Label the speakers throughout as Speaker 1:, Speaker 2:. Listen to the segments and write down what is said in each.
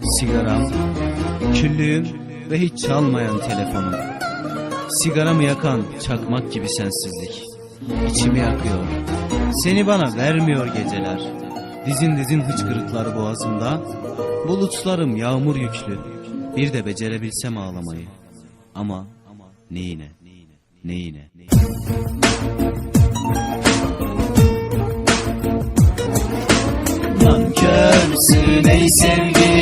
Speaker 1: Sigaram, küllüğüm ve hiç çalmayan telefonum. Sigaramı yakan çakmak gibi sensizlik. İçimi yakıyor. Seni bana vermiyor geceler. Dizin dizin hıçkırıklar boğazımda. Bulutlarım yağmur yüklü. Bir de becerebilsem ağlamayı. Ama neyine? Neyine? Nankörsün ey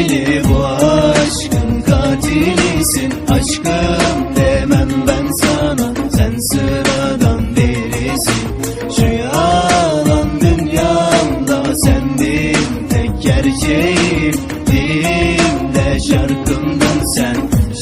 Speaker 1: sevgili bu aşkın katilisin. Aşkım demem ben sana sen sıradan birisin. Şu yalan dünyamda sendin tek gerçeğim. Dilimde şarkımdın sen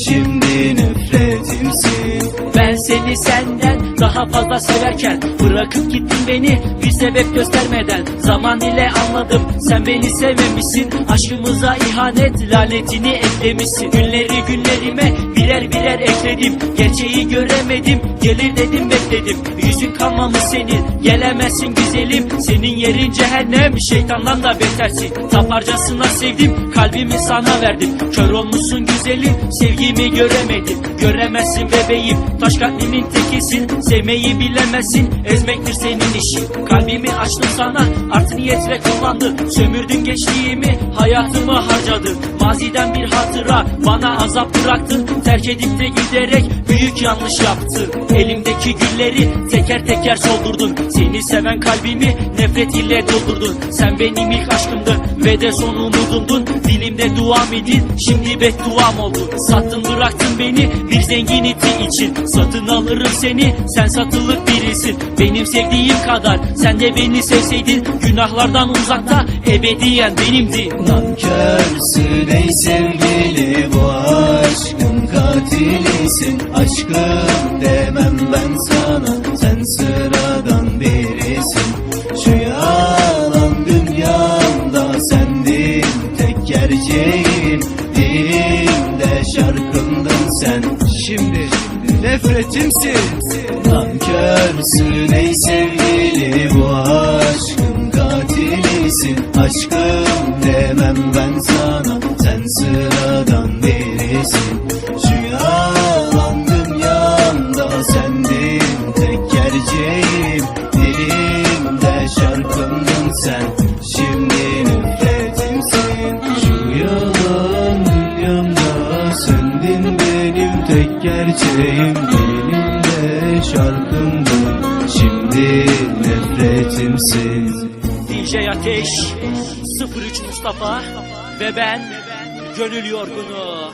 Speaker 1: şimdi nefretimsin.
Speaker 2: Ben seni senden daha fazla severken Bırakıp gittin beni bir sebep göstermeden. Zaman ile anladım sen beni sevmemişsin Aşkımıza ihanet lanetini eklemişsin. Günleri günlerime birer birer ekledim Gerçeği göremedim. Gelir dedim bekledim. Yüzün kalmamış senin gelemezsin güzelim. Senin yerin cehennem şeytandan da betersin. Taparcasına sevdim kalbimi sana verdim. Kör olmuşsun güzelim sevgimi göremedin Göremezsin bebeğim taş kalbimin tekisin. Sevmeyi bilemezsin ezmektir senin işin. Kalbimi açtım sana artı niyetle kullandın Sömürdün gençliğimi hayatımı harcadın. Maziden bir hatıra bana azap bıraktın Terk edip de giderek büyük yanlış yaptın Elimdeki gülleri teker teker soldurdun. Seni seven kalbimi nefret ile doldurdun. Sen benim ilk aşkımdın ve de son umudumdun. Dilimde duam idin şimdi bedduam oldun? Sattın bıraktın beni bir zengin iti için. Satın alırım seni sen satılık birisin. Benim sevdiğim kadar sen de beni sevseydin. Günahlardan uzakta ebediyen benimdin
Speaker 1: Nankörsün ey sevgili Aşkım demem ben sana sen sıradan birisin. Şu yalan dünyamda sendin tek gerçeğim Dilimde şarkımdın sen. Şimdi nefretimsin. Nankörsün ey sevgili bu aşkın katilisin. Aşkım sendin benim tek gerçeğim Dilimde şarkımdın şimdi nefretimsin.
Speaker 2: DJ Ateş 03 Mustafa ve ben Gönül Yorgunu